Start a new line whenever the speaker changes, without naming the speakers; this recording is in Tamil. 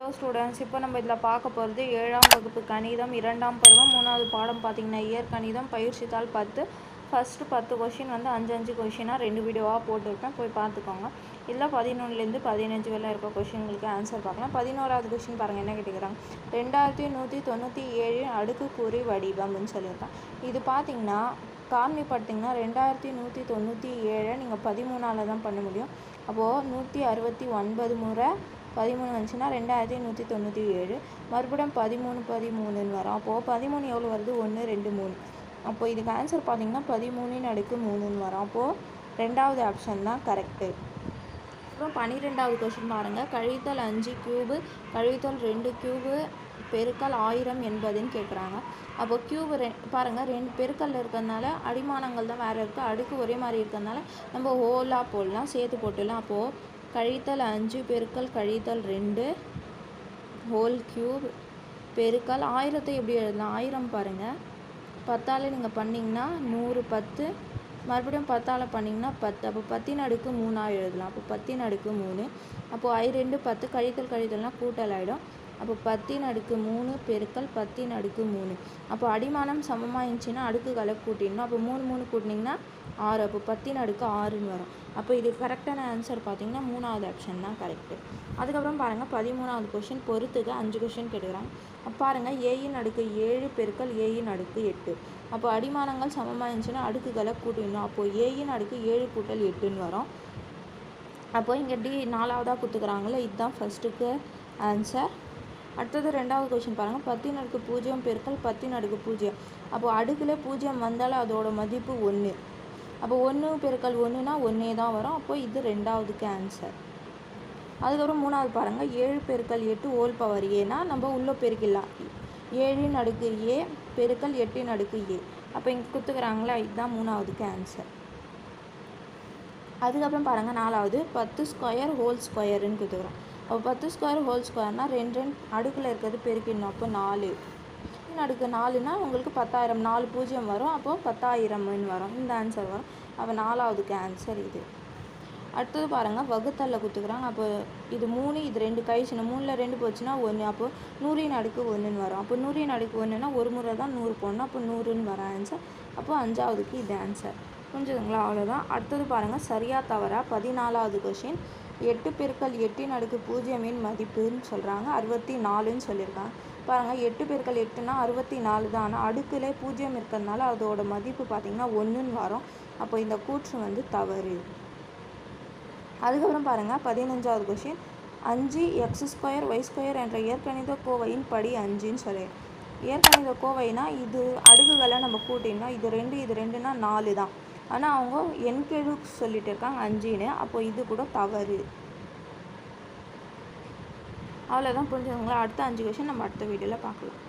ஹலோ ஸ்டூடெண்ட்ஸ் இப்போ நம்ம இதில் பார்க்க போகிறது ஏழாம் வகுப்பு கணிதம் இரண்டாம் பருவம் மூணாவது பாடம் பார்த்தீங்கன்னா இயற்கணிதம் பயிற்சித்தாள் பத்து. ஃபஸ்ட்டு பத்து கொஷின் வந்து அஞ்சு அஞ்சு கொஷினாக ரெண்டு வீடியோவாக போட்டிருப்பேன் போய் பார்த்துக்கோங்க. இதில் பதினொன்றுலேருந்து பதினஞ்சு வரை இருக்க கொஷின்களுக்கு ஆன்சர் பார்க்கலாம். பதினோராவது கொஷின் பாருங்கள் என்ன கேட்டுக்கிறாங்க? ரெண்டாயிரத்தி நூற்றி தொண்ணூற்றி ஏழு அடுக்குக்குறி வடிவம்னு சொல்லியிருக்கேன் இது பார்த்தீங்கன்னா காரணி பார்த்தீங்கன்னா ரெண்டாயிரத்தி நூற்றி தொண்ணூற்றி ஏழை நீங்கள் பதிமூணால் தான் பண்ண முடியும். அப்போது நூற்றி அறுபத்தி ஒன்பது முறை பதிமூணு வந்துச்சுன்னா ரெண்டாயிரத்தி நூற்றி தொண்ணூற்றி ஏழு. மறுபடியும் பதிமூணு பதிமூணுன்னு வரும். அப்போது பதிமூணு எவ்வளோ வருது? ஒன்று ரெண்டு மூணு. அப்போ இதுக்கு ஆன்சர் பார்த்தீங்கன்னா பதிமூணின் அடுக்கு மூணுன்னு வரும். அப்போது ரெண்டாவது ஆப்ஷன் தான் கரெக்டு அப்புறம் பன்னிரெண்டாவது கொஷின் பாருங்கள் கழித்தல் அஞ்சு கியூபு கழித்தல் ரெண்டு கியூபு பெருக்கல் ஆயிரம் என்பதுன்னு கேட்குறாங்க அப்போ கியூப் ரெ பாருங்கள் ரெண்டு பெருக்கல் இருக்கிறதுனால அடிமானங்கள் தான் வேறு இருக்குது அடுக்கு ஒரே மாதிரி இருக்கிறதுனால நம்ம ஹோலாக போடலாம் சேர்த்து போட்டுடலாம். அப்போது கழித்தல் அஞ்சு பெருக்கல் கழித்தல் ரெண்டு ஹோல் கியூப் பெருக்கல். ஆயிரத்தை எப்படி எழுதலாம்? ஆயிரம் பாருங்கள் பத்தால் நீங்கள் பண்ணிங்கன்னா நூறு பத்து. மறுபடியும் பத்தால் பண்ணிங்கன்னா பத்து. அப்போ பத்தின் அடுக்கு மூணாக எழுதலாம். அப்போ பத்தின் அடுக்கு மூணு. அப்போது ஐ ரெண்டு பத்து. கழித்தல் கழித்தல்னால் கூட்டல் ஆகிடும் அப்போ பத்தின் அடுக்கு மூணு பெருக்கல் பத்தின் அடுக்கு மூணு. அப்போ அடிமானம் சமமாக இருந்துச்சுன்னா அடுக்குகளை கூட்டிடணும். அப்போ மூணு மூணு கூட்டினீங்கன்னா ஆறு. அப்போ பத்தின் அடுக்கு ஆறுன்னு வரும். அப்போ இது கரெக்டான ஆன்சர் பார்த்தீங்கன்னா மூணாவது ஆப்ஷன் தான் கரெக்டு அதுக்கப்புறம் பாருங்கள் பதிமூணாவது கொஷின் பொறுத்துக்கு அஞ்சு கொஷின் கேட்டுக்கிறாங்க. அப்போ பாருங்கள் ஏயின் அடுக்கு ஏழு பெருக்கல் ஏயின் அடுக்கு எட்டு. அப்போ அடிமானங்கள் சமமாக இருந்துச்சுன்னா அடுக்குகளை கூட்டிடணும். அப்போது ஏயின் அடுக்கு ஏழு கூட்டல் எட்டுன்னு வரும். அப்போ இங்கே டி நாலாவதாக கொடுத்துக்கிறாங்களே இதுதான் ஃபஸ்ட்டுக்கு ஆன்சர் அடுத்தது ரெண்டாவது கொஷின் பாருங்கள் பத்தின் அடுக்கு பூஜ்ஜியம் பெருக்கல் பத்தின் அடுக்கு பூஜ்ஜியம். அப்போது அடுக்கில் பூஜ்ஜியம் வந்தாலும் அதோட மதிப்பு ஒன்று அப்போ ஒன்று பெருக்கல் ஒன்றுனா ஒன்றே தான் வரும். அப்போ இது ரெண்டாவதுக்கு ஆன்சர் அதுக்கப்புறம் மூணாவது பாருங்கள் ஏழு பெருக்கல் எட்டு ஓல் பவர் ஏன்னா நம்ம உள்ளே பெருக்கிடலாம். ஏழின் அடுக்கு ஏ பெருக்கல் எட்டின் அடுக்கு ஏ அப்போ இங்கே கொடுத்துக்கிறாங்களா இதுதான் மூணாவதுக்கு ஆன்சர் அதுக்கப்புறம் பாருங்கள் நாலாவது பத்து ஸ்கொயர் ஹோல் ஸ்கொயருன்னு கொடுத்துக்கிறோம் பத்து ஸ்கொயர் ஹோல் ஸ்கொயர்னால் ரெண்டு ரெண்டு அடுக்கில் இருக்கிறது பெருக்கிடணும் அப்போ நாலு. அடுக்கு நாலுனா உங்களுக்கு பத்தாயிரம் நாலு பூஜ்ஜியம் வரும். அப்போது பத்தாயிரம்னு வரும். இந்த ஆன்சர் வரும். அப்போ நாலாவதுக்கு ஆன்சர் இது. அடுத்தது பாருங்கள் வகுத்தல்ல கொடுத்துக்குறாங்க அப்போ இது மூணு இது ரெண்டு. கழிச்சுனா மூணில் ரெண்டு போச்சுன்னா ஒன்று அப்போ நூறின் அடுக்கு ஒன்றுன்னு வரும். அப்போ நூறின் அடுக்கு ஒன்றுனா ஒரு முறை தான் நூறு போடணும். அப்போ நூறுன்னு வர ஆன்சர் அப்போ அஞ்சாவதுக்கு இது ஆன்சர் புரிஞ்சுதுங்களா? அவ்வளோதான் அடுத்தது பாருங்கள் சரியாக தவறா? பதினாலாவது கொஷின் எட்டு பெருக்கல் எட்டின் அடுக்கு பூஜ்ஜியமின் மதிப்புன்னு சொல்கிறாங்க அறுபத்தி நாலுன்னு சொல்லியிருக்காங்க. பாருங்கள் எட்டு பெருக்கல் எட்டுனா அறுபத்தி நாலு தான். ஆனால் அடுக்கில் பூஜ்ஜியம் இருக்கிறதுனால அதோட மதிப்பு பார்த்திங்கன்னா ஒன்றுன்னு வரும். அப்போ இந்த கூற்று வந்து தவறு. அதுக்கப்புறம் பாருங்கள் பதினஞ்சாவது கொஷின் அஞ்சு எக்ஸ் ஸ்கொயர் ஒய் ஸ்கொயர் என்ற இயற்கணித கோவையின் படி அஞ்சுன்னு சொல்லி. இயற்கணித கோவைனா இது அடுக்குகளை நம்ம கூட்டினோம் இது ரெண்டு இது ரெண்டுனா நாலு தான். ஆனால் அவங்க எண்கெழு சொல்லிட்டு இருக்காங்க அஞ்சுன்னு. அப்போ இது கூட தவறு. அவ்வளோதான் புரிஞ்சுதுங்களா? அடுத்த அஞ்சு கொஷின் நம்ம அடுத்த வீடியோவில் பார்க்கலாம்.